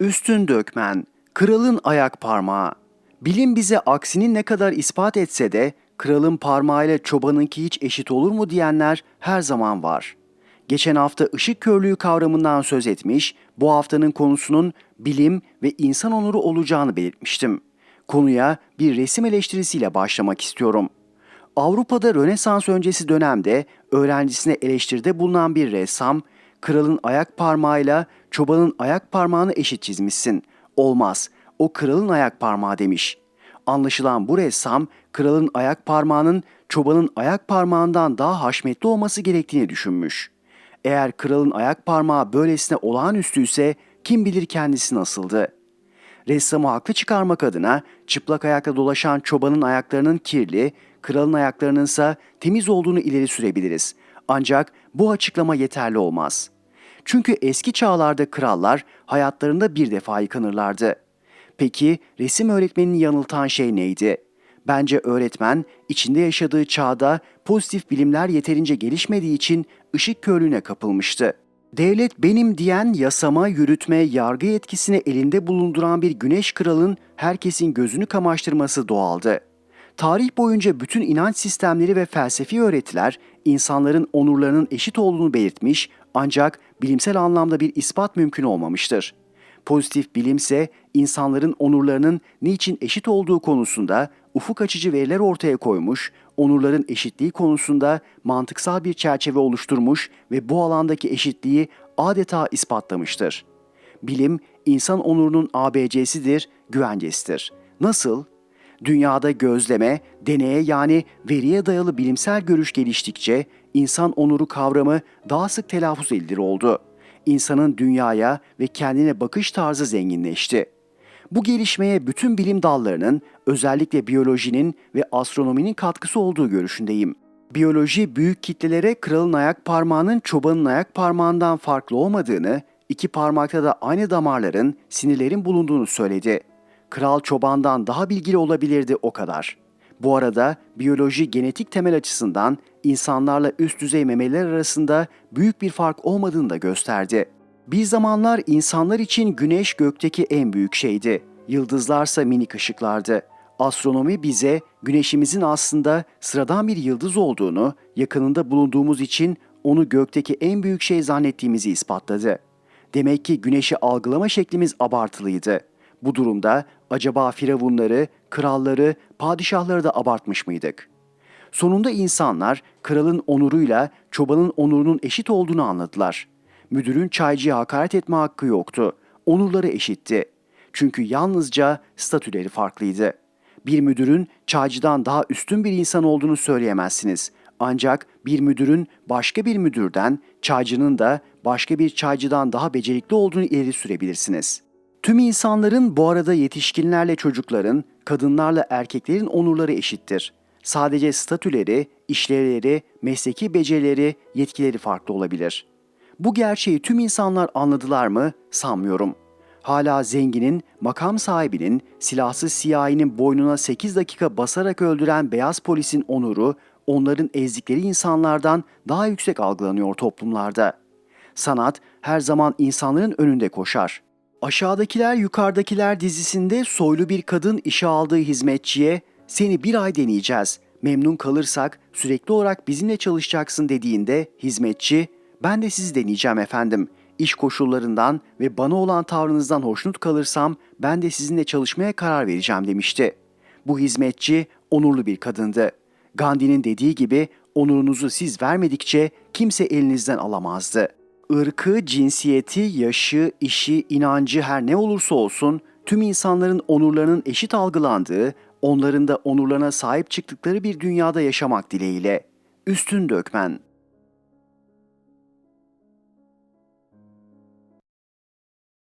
Üstün dökmen, kralın ayak parmağı. Bilim bize aksinin ne kadar ispat etse de kralın parmağıyla çobanınki hiç eşit olur mu diyenler her zaman var. Geçen hafta ışık körlüğü kavramından söz etmiş, bu haftanın konusunun bilim ve insan onuru olacağını belirtmiştim. Konuya bir resim eleştirisiyle başlamak istiyorum. Avrupa'da Rönesans öncesi dönemde öğrencisine eleştiride bulunan bir ressam, kralın ayak parmağıyla çobanın ayak parmağını eşit çizmişsin. Olmaz, o kralın ayak parmağı demiş. Anlaşılan bu ressam, kralın ayak parmağının çobanın ayak parmağından daha haşmetli olması gerektiğini düşünmüş. Eğer kralın ayak parmağı böylesine olağanüstüyse kim bilir kendisi nasıldı.'' ressamı haklı çıkarmak adına çıplak ayakla dolaşan çobanın ayaklarının kirli, kralın ayaklarının ise temiz olduğunu ileri sürebiliriz. Ancak bu açıklama yeterli olmaz. Çünkü eski çağlarda krallar hayatlarında bir defa yıkanırlardı. Peki resim öğretmenini yanıltan şey neydi? Bence öğretmen içinde yaşadığı çağda pozitif bilimler yeterince gelişmediği için ışık körlüğüne kapılmıştı. Devlet benim diyen yasama, yürütme, yargı yetkisini elinde bulunduran bir güneş kralın herkesin gözünü kamaştırması doğaldı. Tarih boyunca bütün inanç sistemleri ve felsefi öğretiler insanların onurlarının eşit olduğunu belirtmiş ancak bilimsel anlamda bir ispat mümkün olmamıştır. Pozitif bilimse insanların onurlarının niçin eşit olduğu konusunda ufuk açıcı veriler ortaya koymuş, onurların eşitliği konusunda mantıksal bir çerçeve oluşturmuş ve bu alandaki eşitliği adeta ispatlamıştır. Bilim, insan onurunun ABC'sidir, güvencesidir. Nasıl? Dünyada gözleme, deneye yani veriye dayalı bilimsel görüş geliştikçe insan onuru kavramı daha sık telaffuz edilir oldu. İnsanın dünyaya ve kendine bakış tarzı zenginleşti. Bu gelişmeye bütün bilim dallarının, özellikle biyolojinin ve astronominin katkısı olduğu görüşündeyim. Biyoloji büyük kitlelere kralın ayak parmağının çobanın ayak parmağından farklı olmadığını, iki parmakta da aynı damarların, sinirlerin bulunduğunu söyledi. Kral çobandan daha bilgili olabilirdi o kadar. Bu arada biyoloji genetik temel açısından insanlarla üst düzey memeliler arasında büyük bir fark olmadığını da gösterdi. Bir zamanlar insanlar için güneş gökteki en büyük şeydi. Yıldızlarsa minik ışıklardı. Astronomi bize güneşimizin aslında sıradan bir yıldız olduğunu, yakınında bulunduğumuz için onu gökteki en büyük şey zannettiğimizi ispatladı. Demek ki güneşi algılama şeklimiz abartılıydı. Bu durumda acaba firavunları, kralları, padişahları da abartmış mıydık? Sonunda insanlar kralın onuruyla çobanın onurunun eşit olduğunu anladılar. Müdürün çaycıya hakaret etme hakkı yoktu. Onurları eşitti. Çünkü yalnızca statüleri farklıydı. Bir müdürün çaycıdan daha üstün bir insan olduğunu söyleyemezsiniz. Ancak bir müdürün başka bir müdürden, çaycının da başka bir çaycıdan daha becerikli olduğunu ileri sürebilirsiniz. Tüm insanların bu arada yetişkinlerle çocukların, kadınlarla erkeklerin onurları eşittir. Sadece statüleri, işlevleri, mesleki becerileri, yetkileri farklı olabilir. Bu gerçeği tüm insanlar anladılar mı? Sanmıyorum. Hala zenginin, makam sahibinin, silahsız siyahinin boynuna 8 dakika basarak öldüren beyaz polisin onuru, onların ezdikleri insanlardan daha yüksek algılanıyor toplumlarda. Sanat her zaman insanların önünde koşar. Aşağıdakiler yukarıdakiler dizisinde soylu bir kadın işe aldığı hizmetçiye seni bir ay deneyeceğiz. Memnun kalırsak sürekli olarak bizimle çalışacaksın dediğinde hizmetçi ben de sizi deneyeceğim efendim. İş koşullarından ve bana olan tavrınızdan hoşnut kalırsam ben de sizinle çalışmaya karar vereceğim demişti. Bu hizmetçi onurlu bir kadındı. Gandhi'nin dediği gibi onurunuzu siz vermedikçe kimse elinizden alamazdı. Irkı, cinsiyeti, yaşı, işi, inancı her ne olursa olsun tüm insanların onurlarının eşit algılandığı, onların da onurlarına sahip çıktıkları bir dünyada yaşamak dileğiyle. Üstün Dökmen